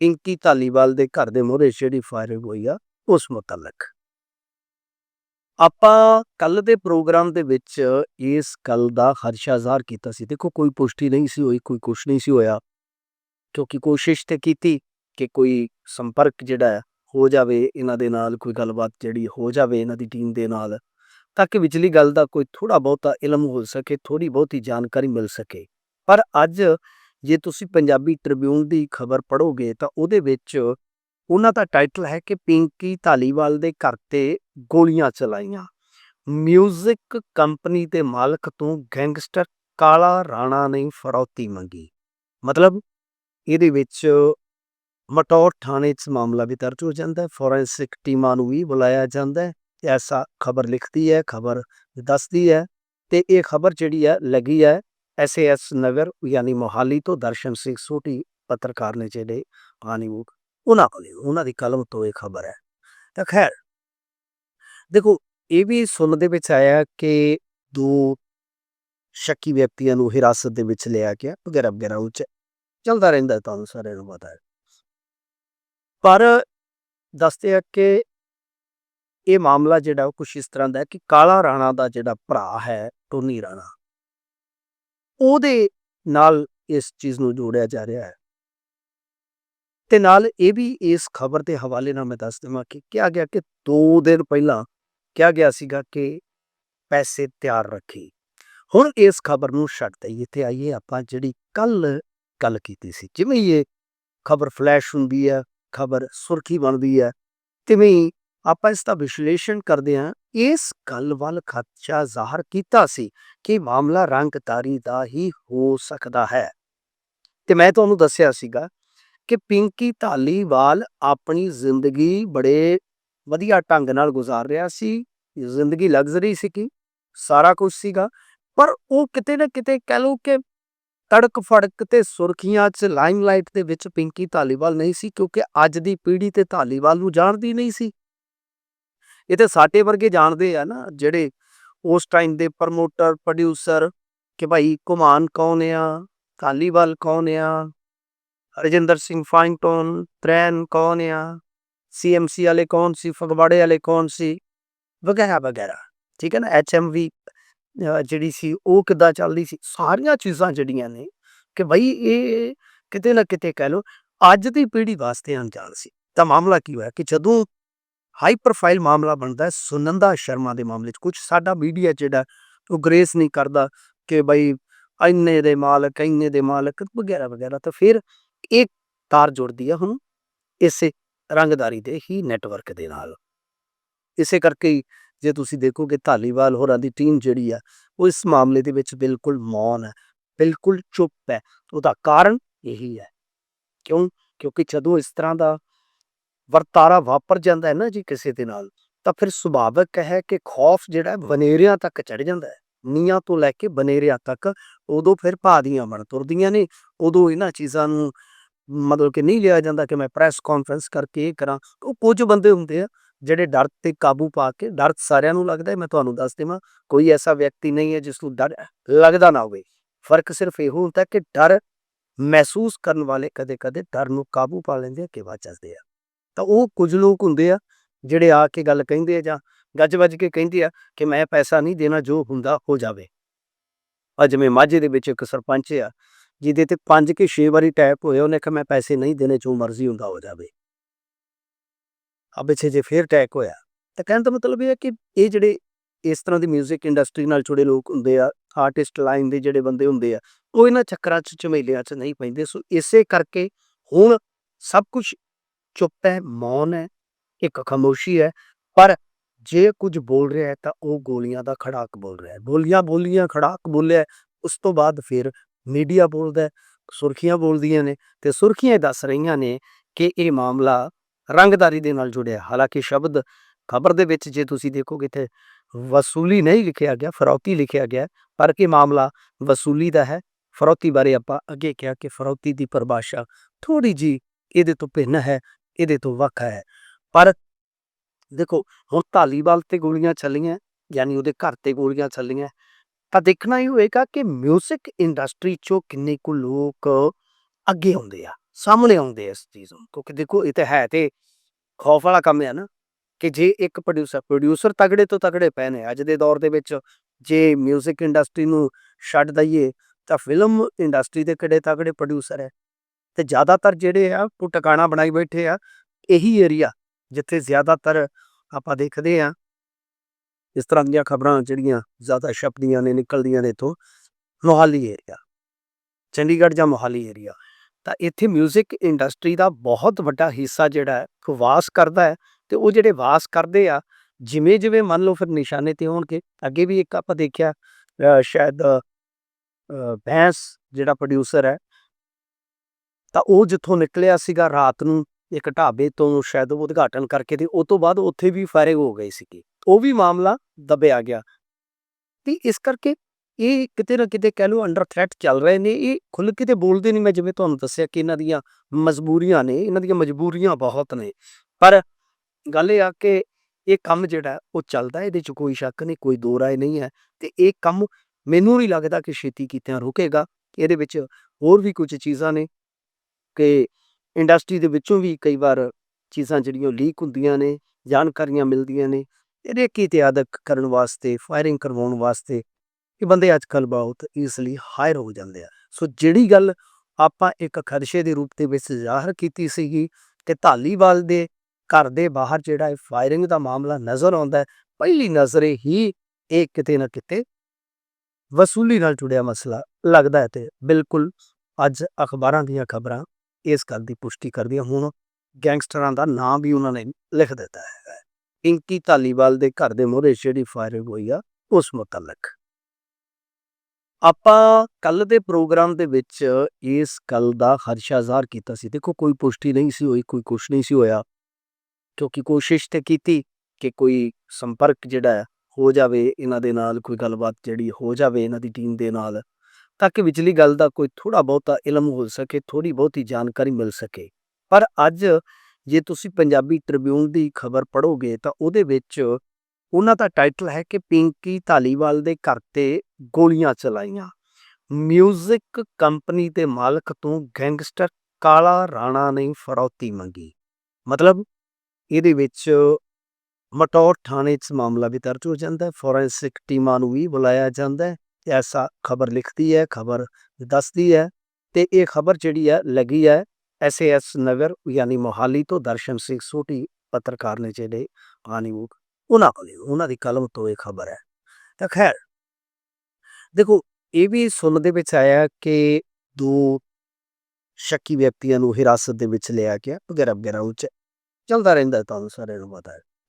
ਪਿੰਕੀ ਧਾਲੀਵਾਲ ਦੇ ਘਰ ਦੇ ਮੂਹਰੇ ਜਿਹੜੀ ਫਾਇਰਿੰਗ ਹੋਈ ਆ, ਉਸ ਮੁਤਲਕ। ਆਪਾਂ ਕੱਲ ਦੇ ਪ੍ਰੋਗਰਾਮ ਦੇ ਵਿੱਚ ਇਸ ਗੱਲ ਦਾ ਖਦਸ਼ਾ ਜ਼ਾਹਰ ਕੀਤਾ ਸੀ। ਦੇਖੋ, ਕੋਈ ਪੁਸ਼ਟੀ ਨਹੀਂ ਸੀ ਹੋਈ, ਕੋਈ ਕੁਛ ਨਹੀਂ ਸੀ ਹੋਇਆ। ਕਿਉਂਕਿ ਕੋਸ਼ਿਸ਼ ਤੇ ਕੀਤੀ ਕਿ ਕੋਈ ਸੰਪਰਕ ਜਿਹੜਾ ਹੋ ਜਾਵੇ ਇਹਨਾਂ ਦੇ ਨਾਲ, ਕੋਈ ਗੱਲਬਾਤ ਜਿਹੜੀ ਹੋ ਜਾਵੇ ਇਹਨਾਂ ਦੀ ਟੀਮ ਦੇ ਨਾਲ, ਤਾਂ ਕਿ ਵਿਚਲੀ ਗੱਲ ਦਾ ਕੋਈ ਥੋੜਾ ਬਹੁਤਾ ਇਲਮ ਹੋ ਸਕੇ ਥੋੜੀ ਬਹੁਤੀ ਜਾਣਕਾਰੀ ਮਿਲ ਸਕੇ। ਪਰ ਅੱਜ ਜੇ ਤੁਸੀਂ ਪੰਜਾਬੀ ਟ੍ਰਿਬਿਊਨ ਦੀ ਖਬਰ ਪੜ੍ਹੋਗੇ ਤਾਂ ਉਹਦੇ ਵਿੱਚ ਉਹਨਾਂ ਦਾ ਟਾਈਟਲ ਹੈ ਕਿ ਪਿੰਕੀ ਧਾਲੀਵਾਲ ਦੇ ਘਰ ਤੇ ਗੋਲੀਆਂ ਚਲਾਈਆਂ। ਮਿਊਜ਼ਿਕ ਕੰਪਨੀ ਦੇ ਮਾਲਕ ਤੋਂ ਗੈਂਗਸਟਰ ਕਾਲਾ ਰਾਣਾ ਨੇ ਫਰੌਤੀ ਮੰਗੀ। ਮਤਲਬ ਇਹਦੇ ਵਿੱਚ ਮਟੌਰ ਥਾਣੇ 'ਚ ਮਾਮਲਾ ਵੀ ਦਰਜ ਹੋ ਜਾਂਦਾ ਹੈ, ਫੋਰੈਂਸਿਕ ਟੀਮਾਂ ਨੂੰ ਵੀ ਬੁਲਾਇਆ ਜਾਂਦਾ ਹੈ ਐਸਾ ਖਬਰ ਲਿਖਦੀ ਹੈ, ਖਬਰ ਦੱਸਦੀ ਹੈ ਤੇ ਇਹ ਖਬਰ ਜਿਹੜੀ ਹੈ ਲੱਗੀ ਹੈ ਐਸਏਐਸ ਨਗਰ ਯਾਨੀ ਮੋਹਾਲੀ ਤੋਂ ਦਰਸ਼ਨ ਸਿੰਘ ਸੋਢੀ ਪੱਤਰਕਾਰ ਨੇ ਜਿਹੜੇ ਹਾਨੀਮੂਕ ਉਹਨਾਂ ਕੋਲ ਉਹਨਾਂ ਦੀ ਕਲਮ ਤੋਂ ਇਹ ਖਬਰ ਹੈ ਤਾਂ ਖੈਰ ਦੇਖੋ ਇਹ ਵੀ ਸੁਣਨ ਦੇ ਵਿੱਚ ਆਇਆ ਕਿ ਦੋ ਸ਼ੱਕੀ ਵਿਅਕਤੀਆਂ ਨੂੰ ਹਿਰਾਸਤ ਦੇ ਵਿੱਚ ਲਿਆ ਗਿਆ ਵਗੈਰਾ ਵਗੈਰਾ ਉਹ ਚੱਲਦਾ ਰਹਿੰਦਾ ਤੁਹਾਨੂੰ ਸਾਰਿਆਂ ਨੂੰ ਪਤਾ ਹੈ ਪਰ ਦੱਸਦੇ ਆ ਕਿ ਇਹ ਮਾਮਲਾ ਜਿਹੜਾ ਉਹ ਕੁਛ ਇਸ ਤਰ੍ਹਾਂ ਦਾ ਹੈ ਕਿ ਕਾਲਾ ਰਾਣਾ ਦਾ ਜਿਹੜਾ ਭਰਾ ਹੈ ਟੋਨੀ ਰਾਣਾ ਉਹਦੇ ਨਾਲ ਇਸ ਚੀਜ਼ ਨੂੰ ਜੋੜਿਆ ਜਾ ਰਿਹਾ ਹੈ। ਤੇ ਨਾਲ ਇਹ ਵੀ ਇਸ ਖਬਰ ਦੇ ਹਵਾਲੇ ਨਾਲ ਮੈਂ ਦੱਸ ਦੇਵਾਂ ਕਿ ਕਿਹਾ ਗਿਆ ਕਿ 2 ਦਿਨ ਪਹਿਲਾਂ ਕਿਹਾ ਗਿਆ ਸੀਗਾ ਕਿ ਪੈਸੇ ਤਿਆਰ ਰੱਖੀ। ਹੁਣ ਇਸ ਖਬਰ ਨੂੰ ਛੱਡ ਦਈਏ ਤੇ ਆਈਏ ਆਪਾਂ ਜਿਹੜੀ ਕੱਲ ਗੱਲ ਕੀਤੀ ਸੀ। ਜਿਵੇਂ ਇਹ ਖਬਰ ਫਲੈਸ਼ ਹੁੰਦੀ ਹੈ, ਖਬਰ ਸੁਰਖੀ ਬਣਦੀ ਹੈ, ਤਿਵੇਂ ਆਪਾਂ ਇਸ ਦਾ ਵਿਸ਼ਲੇਸ਼ਣ ਕਰਦੇ ਹਾਂ। ਇਸ ਗੱਲ ਵੱਲ ਖਦਸ਼ਾ ਜ਼ਾਹਰ ਕੀਤਾ ਸੀ ਕਿ ਮਾਮਲਾ ਰੰਗਦਾਰੀ ਦਾ ਹੀ ਹੋ ਸਕਦਾ ਹੈ। ਤੇ ਮੈਂ ਤੁਹਾਨੂੰ ਦੱਸਿਆ ਸੀਗਾ ਕਿ ਪਿੰਕੀ ਧਾਲੀਵਾਲ ਆਪਣੀ ਜ਼ਿੰਦਗੀ ਬੜੇ ਵਧੀਆ ਢੰਗ ਨਾਲ ਗੁਜ਼ਾਰ ਰਿਹਾ ਸੀ। ਜ਼ਿੰਦਗੀ ਲਗਜ਼ਰੀ ਸੀ ਕਿ ਸਾਰਾ ਕੁਝ ਸੀਗਾ, ਪਰ ਉਹ ਕਿਤੇ ਨਾ ਕਿਤੇ ਕਹਿ ਲਓ ਕਿ ਤੜਕ ਫੜਕ ਤੇ ਸੁਰਖੀਆਂ 'ਚ ਲਾਈਮਲਾਈਟ ਦੇ ਵਿੱਚ ਪਿੰਕੀ ਧਾਲੀਵਾਲ ਨਹੀਂ ਸੀ, ਕਿਉਂਕਿ ਅੱਜ ਦੀ ਪੀੜ੍ਹੀ ਤੇ ਧਾਲੀਵਾਲ ਨੂੰ ਜਾਣਦੀ ਨਹੀਂ ਸੀ। ਇਹ ਤੇ ਸਾਡੇ ਵਰਗੇ ਜਾਣਦੇ ਆ ਨਾ ਜਿਹੜੇ ਉਸ ਟਾਈਮ ਦੇ ਪ੍ਰਮੋਟਰ ਪ੍ਰੋਡਿਊਸਰ ਕਿ ਭਾਈ ਕੁਮਾਨ ਕੌਣ ਆ ਧਾਲੀਵਾਲ ਕੌਣ ਆ, ਰਜਿੰਦਰ ਸਿੰਘ ਫਾਈਨਟੋਨ ਟ੍ਰੈਨ ਕੌਣ ਆ ਸੀਐਮਸੀ ਵਾਲੇ ਕੌਣ ਸੀ, ਫਗਵਾੜੇ ਵਾਲੇ ਕੌਣ ਸੀ, ਵਗੈਰਾ ਵਗੈਰਾ। ਠੀਕ ਹੈ ਨਾ? ਐਚਐਮਵੀ ਜਿਹੜੀ ਸੀ, ਉਹ ਕਿੱਦਾਂ ਚੱਲਦੀ ਸੀ? ਸਾਰੀਆਂ ਚੀਜ਼ਾਂ ਜਿਹੜੀਆਂ ਨੇ ਕਿ ਭਾਈ ਇਹ ਕਿਤੇ ਨਾ ਕਿਤੇ ਕਹਿ ਲਓ, ਅੱਜ ਦੀ ਪੀੜ੍ਹੀ ਵਾਸਤੇ ਅਣਜਾਣ ਸੀ। ਤਾਂ ਮਾਮਲਾ ਕੀ ਹੋਇਆ ਕਿ ਜਦੋਂ ਹਾਈ ਪ੍ਰੋਫਾਈਲ ਮਾਮਲਾ ਬਣਦਾ ਹੈ ਸੁਨੰਦਾ ਸ਼ਰਮਾ ਦੇ ਮਾਮਲੇ 'ਚ। ਕੁਝ ਸਾਡਾ ਮੀਡੀਆ ਜਿਹੜਾ ਉਹ ਗ੍ਰੇਸ ਨਹੀਂ ਕਰਦਾ ਕਿ ਭਾਈ ਇੰਨੇ ਦੇ ਮਾਲਕ, ਇੰਨੇ ਦੇ ਮਾਲਕ ਵਗੈਰਾ ਵਗੈਰਾ। ਤਾਂ ਫਿਰ ਇਹ ਤਾਰ ਜੁੜਦੀ ਆ ਹੁਣ ਇਸੇ ਰੰਗਦਾਰੀ ਦੇ ਹੀ ਨੈਟਵਰਕ ਦੇ ਨਾਲ। ਇਸੇ ਕਰਕੇ ਜੇ ਤੁਸੀਂ ਦੇਖੋਗੇ ਧਾਲੀਵਾਲ ਹੋਰਾਂ ਦੀ ਟੀਮ ਜਿਹੜੀ ਆ, ਉਹ ਇਸ ਮਾਮਲੇ ਦੇ ਵਿੱਚ ਬਿਲਕੁਲ ਮੌਨ ਹੈ, ਬਿਲਕੁਲ ਚੁੱਪ ਹੈ। ਉਹਦਾ ਕਾਰਨ ਇਹੀ ਹੈ। ਕਿਉਂ? ਕਿਉਂਕਿ ਜਦੋਂ ਇਸ ਤਰ੍ਹਾਂ ਦਾ ਵਰਤਾਰਾ ਵਾਪਰ ਜਾਂਦਾ ਹੈ ਨਾ ਜੀ ਕਿਸੇ ਦੇ ਨਾਲ, ਤਾਂ ਫਿਰ ਸੁਭਾਵਿਕ ਹੈ ਕਿ ਖੌਫ ਜਿਹੜਾ ਬਨੇਰਿਆਂ ਤੱਕ ਚੜ ਜਾਂਦਾ ਹੈ। ਨੀਆਂ ਤੋਂ ਲੈ ਕੇ ਬਨੇਰਿਆਂ ਤੱਕ ਉਦੋਂ ਫਿਰ ਭਾਦੀਆਂ ਬਣ ਤੁਰਦੀਆਂ ਨੇ, ਉਦੋਂ ਇਹਨਾਂ ਚੀਜ਼ਾਂ ਨੂੰ ਮਤਲਬ ਕਿ ਨਹੀਂ ਲਿਆ ਜਾਂਦਾ ਕਿ ਮੈਂ ਪ੍ਰੈਸ ਕਾਨਫਰੰਸ ਕਰਕੇ ਇਹ ਕਰਾਂ। ਉਹ ਕੁਝ ਬੰਦੇ ਹੁੰਦੇ ਆ ਜਿਹੜੇ ਡਰ ਤੇ ਕਾਬੂ ਪਾ ਕੇ, ਡਰ ਸਾਰਿਆਂ ਨੂੰ ਲੱਗਦਾ ਮੈਂ ਤੁਹਾਨੂੰ ਦੱਸ ਦੇਵਾਂ, ਕੋਈ ਐਸਾ ਵਿਅਕਤੀ ਨਹੀਂ ਹੈ ਜਿਸ ਨੂੰ ਡਰ ਲੱਗਦਾ ਨਾ ਹੋਵੇ। ਫ਼ਰਕ ਸਿਰਫ ਇਹੋ ਹੁੰਦਾ ਕਿ ਡਰ ਮਹਿਸੂਸ ਕਰਨ ਵਾਲੇ ਕਦੇ-ਕਦੇ ਡਰ ਨੂੰ ਕਾਬੂ ਪਾ ਲੈਂਦੇ ਆ ਕਿ ਵੱਜਦੇ ਆ। ਤਾਂ ਉਹ ਕੁਝ ਲੋਕ ਹੁੰਦੇ ਆ, ਜਿਹੜੇ ਆ ਕੇ ਗੱਲ ਕਹਿੰਦੇ ਆ ਜਾਂ ਗੱਜ ਵੱਜ ਕੇ ਕਹਿੰਦੇ ਆ ਕਿ ਮੈਂ ਪੈਸਾ ਨਹੀਂ ਦੇਣਾ ਜੋ ਹੁੰਦਾ ਹੋ ਜਾਵੇ। ਅੱਜ ਜਿਵੇਂ ਮਾਝੇ ਦੇ ਵਿੱਚ ਇੱਕ ਸਰਪੰਚ ਆ, ਜਿਹਦੇ ਤੇ 5 ਕੇ 6 ਵਾਰੀ ਟੈਪ ਹੋਇਆ, ਉਹਨੇ ਕਿਹਾ ਮੈਂ ਪੈਸੇ ਨਹੀਂ ਦੇਣੇ ਜੋ ਮਰਜ਼ੀ ਹੁੰਦਾ ਹੋ ਜਾਵੇ। ਆ ਪਿੱਛੇ ਜੇ ਫੇਰ ਟੈਕ ਹੋਇਆ, ਤਾਂ ਕਹਿਣ ਦਾ ਮਤਲਬ ਇਹ ਹੈ ਕਿ ਇਹ ਜਿਹੜੇ ਇਸ ਤਰ੍ਹਾਂ ਦੀ 뮤직 ਇੰਡਸਟਰੀ ਨਾਲ ਜੁੜੇ ਲੋਕ ਹੁੰਦੇ ਆ ਆਰਟਿਸਟ ਲਾਈਨ ਦੇ ਜਿਹੜੇ ਬੰਦੇ ਹੁੰਦੇ ਆ, ਉਹ ਇਹਨਾਂ ਚੱਕਰਾਂ 'ਚ ਝਮੇਲਿਆਂ 'ਚ ਨਹੀਂ ਪੈਂਦੇ। ਸੋ ਇਸੇ ਕਰਕੇ ਹੁਣ ਸਭ ਕੁਝ ਚੁੱਪ ਹੈ ਮੌਨ ਹੈ ਇੱਕ ਖਾਮੋਸ਼ੀ ਹੈ ਪਰ ਜੇ ਕੁਝ ਬੋਲ ਰਿਹਾ ਹੈ ਤਾਂ ਉਹ ਗੋਲੀਆਂ ਦਾ ਖੜਾਕ ਬੋਲ ਰਿਹਾ ਹੈ ਗੋਲੀਆਂ ਬੋਲੀਆਂ ਖੜਾਕ ਬੋਲਿਆ ਉਸ ਤੋਂ ਬਾਅਦ ਫਿਰ ਮੀਡੀਆ ਬੋਲਦਾ ਸੁਰਖੀਆਂ ਬੋਲਦੀਆਂ ਨੇ ਤੇ ਸੁਰਖੀਆਂ ਦੱਸ ਰਹੀਆਂ ਨੇ ਕਿ ਇਹ ਮਾਮਲਾ ਰੰਗਦਾਰੀ ਦੇ ਨਾਲ ਜੁੜਿਆ ਹਾਲਾਂਕਿ ਸ਼ਬਦ ਖਬਰ ਦੇ ਵਿੱਚ ਜੇ ਤੁਸੀਂ ਦੇਖੋਗੇ ਤੇ ਵਸੂਲੀ ਨਹੀਂ ਲਿਖਿਆ ਗਿਆ ਫਰੌਤੀ ਲਿਖਿਆ ਗਿਆ ਪਰ ਕਿ ਮਾਮਲਾ ਵਸੂਲੀ ਦਾ ਹੈ ਫਰੌਤੀ ਬਾਰੇ ਆਪਾਂ ਅੱਗੇ ਕਿਹਾ ਕਿ ਫਰੌਤੀ ਦੀ ਪਰਿਭਾਸ਼ਾ ਥੋੜੀ ਜੀ ਇਹਦੇ ਤੋਂ ਭਿੰਨ ਹੈ ਇਹਦੇ ਤੋਂ ਵੱਖ ਹੈ ਪਰ ਦੇਖੋ ਹੁਣ ਧਾਲੀਵਾਲ ਤੇ ਗੋਲੀਆਂ ਚੱਲੀਆਂ ਯਾਨੀ ਉਹਦੇ ਘਰ ਤੇ ਗੋਲੀਆਂ ਚੱਲੀਆਂ ਤਾਂ ਦੇਖਣਾ ਹੀ ਹੋਏਗਾ ਕਿ 뮤직 ਇੰਡਸਟਰੀ ਚੋਂ ਕਿੰਨੇ ਕੁ ਲੋਕ ਅੱਗੇ ਹੁੰਦੇ ਆ ਸਾਹਮਣੇ ਆਉਂਦੇ ਆ ਇਸ ਚੀਜ਼ ਨੂੰ ਕਿਉਂਕਿ ਦੇਖੋ ਇਹ ਤਾਂ ਹੈ ਤੇ ਖੌਫ ਵਾਲਾ ਕੰਮ ਹੈ ਨਾ ਕਿ ਜੇ ਇੱਕ ਪ੍ਰੋਡਿਊਸਰ ਪ੍ਰੋਡਿਊਸਰ ਤਗੜੇ ਤੋਂ ਤਗੜੇ ਪਏ ਨੇ ਅੱਜ ਦੇ ਦੌਰ ਦੇ ਵਿੱਚ ਜੇ 뮤직 ਇੰਡਸਟਰੀ ਨੂੰ ਛੱਡ ਦਈਏ ਤਾਂ ਫਿਲਮ ਇੰਡਸਟਰੀ ਦੇ ਕਿਹੜੇ ਤਗੜੇ ਪ੍ਰੋਡਿਊਸਰ ਹੈ ਤੇ ਜ਼ਿਆਦਾਤਰ ਜਿਹੜੇ ਆ ਉਹ ਟਿਕਾਣਾ ਬਣਾਈ ਬੈਠੇ ਆ ਇਹੀ ਏਰੀਆ ਜਿੱਥੇ ਜ਼ਿਆਦਾਤਰ ਆਪਾਂ ਦੇਖਦੇ ਆ। ਇਸ ਤਰ੍ਹਾਂ ਦੀਆਂ ਖਬਰਾਂ ਜਿਹੜੀਆਂ ਜ਼ਿਆਦਾ ਛਪਦੀਆਂ ਨੇ ਨਿਕਲਦੀਆਂ ਨੇ ਇੱਥੋਂ ਮੋਹਾਲੀ ਏਰੀਆ ਚੰਡੀਗੜ੍ਹ ਜਾਂ ਮੋਹਾਲੀ ਏਰੀਆ ਤਾਂ ਇੱਥੇ 뮤직 ਇੰਡਸਟਰੀ ਦਾ ਬਹੁਤ ਵੱਡਾ ਹਿੱਸਾ ਜਿਹੜਾ ਹੈ ਉਹ ਵਾਸ ਕਰਦਾ ਹੈ ਤੇ ਉਹ ਜਿਹੜੇ ਵਾਸ ਕਰਦੇ ਆ ਜਿਵੇਂ ਜਿਵੇਂ ਮੰਨ ਲਓ ਫਿਰ ਨਿਸ਼ਾਨੇ ਤੇ ਹੋਣਗੇ ਅੱਗੇ ਵੀ ਇੱਕ ਆਪਾਂ ਦੇਖਿਆ ਅ, ਸ਼ਾਇਦ ਅ, ਬੈਂਸ ਜਿਹੜਾ ਪ੍ਰੋਡਿਊਸਰ ਹੈ ਤਾਂ ਉਹ ਜਿੱਥੋਂ ਨਿਕਲਿਆ ਸੀਗਾ ਰਾਤ ਨੂੰ ਇੱਕ ਢਾਬੇ ਤੋਂ ਸ਼ਾਇਦ ਉਹ ਉਦਘਾਟਨ ਕਰਕੇ ਤੇ ਉਹ ਤੋਂ ਬਾਅਦ ਉੱਥੇ ਵੀ ਫਾਇਰਿੰਗ ਹੋ ਗਈ ਸੀਗੀ। ਉਹ ਵੀ ਮਾਮਲਾ ਦਬਿਆ ਗਿਆ। ਤੇ ਇਸ ਕਰਕੇ ਇਹ ਕਿਤੇ ਨਾ ਕਿਤੇ ਕਹਿ ਲਓ ਅੰਡਰ ਥ੍ਰੈਟ ਚੱਲ ਰਹੇ ਨੇ। ਇਹ ਖੁੱਲ ਕੇ ਤੇ ਬੋਲਦੇ ਨਹੀਂ ਮੈਂ ਜਿਵੇਂ ਤੁਹਾਨੂੰ ਦੱਸਿਆ ਕਿ ਇਹਨਾਂ ਦੀਆਂ ਮਜਬੂਰੀਆਂ ਨੇ, ਇਹਨਾਂ ਦੀਆਂ ਮਜਬੂਰੀਆਂ ਬਹੁਤ ਨੇ। ਪਰ ਗੱਲ ਇਹ ਆ ਕਿ ਇਹ ਕੰਮ ਜਿਹੜਾ ਉਹ ਚੱਲਦਾ ਇਹਦੇ 'ਚ ਕੋਈ ਸ਼ੱਕ ਨਹੀਂ, ਕੋਈ ਦੋ ਰਾਏ ਨਹੀਂ ਹੈ। ਤੇ ਇਹ ਕੰਮ ਮੈਨੂੰ ਨਹੀਂ ਲੱਗਦਾ ਕਿ ਛੇਤੀ ਕੀਤਿਆਂ ਰੁਕੇਗਾ। ਇਹਦੇ ਵਿੱਚ ਹੋਰ ਵੀ ਕੁਝ ਚੀਜ਼ਾਂ ਨੇ। ਕਿ ਇੰਡਸਟਰੀ ਦੇ ਵਿੱਚੋਂ ਵੀ ਕਈ ਵਾਰ ਚੀਜ਼ਾਂ ਜਿਹੜੀਆਂ ਲੀਕ ਹੁੰਦੀਆਂ ਨੇ, ਜਾਣਕਾਰੀਆਂ ਮਿਲਦੀਆਂ ਨੇ ਇਹਦੇ ਕੀ ਇਤਿਆਦਕ ਕਰਨ ਵਾਸਤੇ ਫਾਇਰਿੰਗ ਕਰਵਾਉਣ ਵਾਸਤੇ ਇਹ ਬੰਦੇ ਅੱਜ ਕੱਲ੍ਹ ਬਹੁਤ ਈਜ਼ਲੀ ਹਾਇਰ ਹੋ ਜਾਂਦੇ ਆ। ਸੋ ਜਿਹੜੀ ਗੱਲ ਆਪਾਂ ਇੱਕ ਖਦਸ਼ੇ ਦੇ ਰੂਪ ਦੇ ਵਿੱਚ ਜ਼ਾਹਰ ਕੀਤੀ ਸੀਗੀ ਕਿ ਧਾਲੀਵਾਲ ਦੇ ਘਰ ਦੇ ਬਾਹਰ ਜਿਹੜਾ ਇਹ ਫਾਇਰਿੰਗ ਦਾ ਮਾਮਲਾ ਨਜ਼ਰ ਆਉਂਦਾ ਹੈ, ਪਹਿਲੀ ਨਜ਼ਰੇ ਹੀ ਇਹ ਕਿਤੇ ਨਾ ਕਿਤੇ ਵਸੂਲੀ ਨਾਲ ਜੁੜਿਆ ਮਸਲਾ ਲੱਗਦਾ ਹੈ ਤੇ ਬਿਲਕੁਲ ਅੱਜ ਅਖਬਾਰਾਂ ਦੀਆਂ ਖਬਰਾਂ ਇਸ ਗੱਲ ਦੀ ਪੁਸ਼ਟੀ ਕਰਦੀ ਕਰਦੀਆਂ ਹੁਣ ਗੈਂਗਸਟਰਾਂ ਦਾ ਨਾਮ ਵੀ ਉਹਨਾਂ ਨੇ ਲਿਖ ਦਿੱਤਾ ਹੈ ਇੰਕੀ ਧਾਲੀਵਾਲ ਦੇ ਘਰ ਦੇ ਮੂਹਰੇ ਜਿਹੜੀ ਫਾਇਰਿੰਗ ਹੋਈ ਆ, ਉਸ ਮੁਤਲਕ। ਆਪਾਂ ਕੱਲ ਦੇ ਪ੍ਰੋਗਰਾਮ ਦੇ ਵਿੱਚ ਇਸ ਗੱਲ ਦਾ ਖਦਸ਼ਾ ਜ਼ਾਹਰ ਕੀਤਾ ਸੀ। ਦੇਖੋ, ਕੋਈ ਪੁਸ਼ਟੀ ਨਹੀਂ ਸੀ ਹੋਈ, ਕੋਈ ਕੁਛ ਨਹੀਂ ਸੀ ਹੋਇਆ। ਕਿਉਂਕਿ ਕੋਸ਼ਿਸ਼ ਤੇ ਕੀਤੀ ਕਿ ਕੋਈ ਸੰਪਰਕ ਜਿਹੜਾ ਹੋ ਜਾਵੇ, ਇਹਨਾਂ ਦੇ ਨਾਲ ਕੋਈ ਗੱਲਬਾਤ ਜਿਹੜੀ ਹੋ ਜਾਵੇ, ਇਹਨਾਂ ਦੀ ਟੀਮ ਦੇ ਨਾਲ। ਤਾਂ ਕਿ ਵਿਚਲੀ ਗੱਲ ਦਾ ਕੋਈ ਥੋੜਾ ਬਹੁਤਾ ਇਲਮ ਹੋ ਸਕੇ ਥੋੜੀ ਬਹੁਤੀ ਜਾਣਕਾਰੀ ਮਿਲ ਸਕੇ ਪਰ ਅੱਜ ਜੇ ਤੁਸੀਂ ਪੰਜਾਬੀ ਟ੍ਰਿਬਿਊਨ ਦੀ ਖਬਰ ਪੜ੍ਹੋਗੇ ਤਾਂ ਉਹਦੇ ਵਿੱਚ ਉਹਨਾਂ ਦਾ ਟਾਈਟਲ ਹੈ ਕਿ ਪਿੰਕੀ ਧਾਲੀਵਾਲ ਦੇ ਘਰ ਤੇ ਗੋਲੀਆਂ ਚਲਾਈਆਂ 뮤직 ਕੰਪਨੀ ਦੇ ਮਾਲਕ ਤੋਂ ਗੈਂਗਸਟਰ ਕਾਲਾ ਰਾਣਾ ਨੇ ਫਰੌਤੀ ਮੰਗੀ ਮਤਲਬ ਇਹਦੇ ਵਿੱਚ ਮਟੌਰ ਥਾਣੇ 'ਚ ਮਾਮਲਾ ਵੀ ਦਰਜ ਹੋ ਜਾਂਦਾ ਹੈ ਫੋਰੈਂਸਿਕ ਟੀਮਾਂ ਨੂੰ ਵੀ ਬੁਲਾਇਆ ਜਾਂਦਾ ਹੈ ਐਸਾ ਖਬਰ ਲਿਖਦੀ ਹੈ ਖਬਰ ਦੱਸਦੀ ਹੈ ਤੇ ਇਹ ਖਬਰ ਜਿਹੜੀ ਹੈ ਲੱਗੀ ਹੈ ਐਸਏਐਸ ਨਗਰ ਯਾਨੀ ਮੋਹਾਲੀ ਤੋਂ ਦਰਸ਼ਨ ਸਿੰਘ ਸੋਢੀ ਪੱਤਰਕਾਰ ਨੇ ਜਿਹੜੇ ਆਨੀਮੂਕ ਉਹਨਾਂ ਕੋਲ ਉਹਨਾਂ ਦੀ ਕਲਮ ਤੋਂ ਇਹ ਖਬਰ ਹੈ ਤਾਂ ਖੈਰ ਦੇਖੋ ਇਹ ਵੀ ਸੁਣਨ ਦੇ ਵਿੱਚ ਆਇਆ ਕਿ ਦੋ ਸ਼ੱਕੀ ਵਿਅਕਤੀਆਂ ਨੂੰ ਹਿਰਾਸਤ ਦੇ ਵਿੱਚ ਲਿਆ ਗਿਆ ਵਗੈਰਾ ਵਗੈਰਾ ਉੱਚ ਚੱਲਦਾ ਰਹਿੰਦਾ ਤੁਹਾਨੂੰ ਸਾਰਿਆਂ ਨੂੰ ਪਤਾ ਹੈ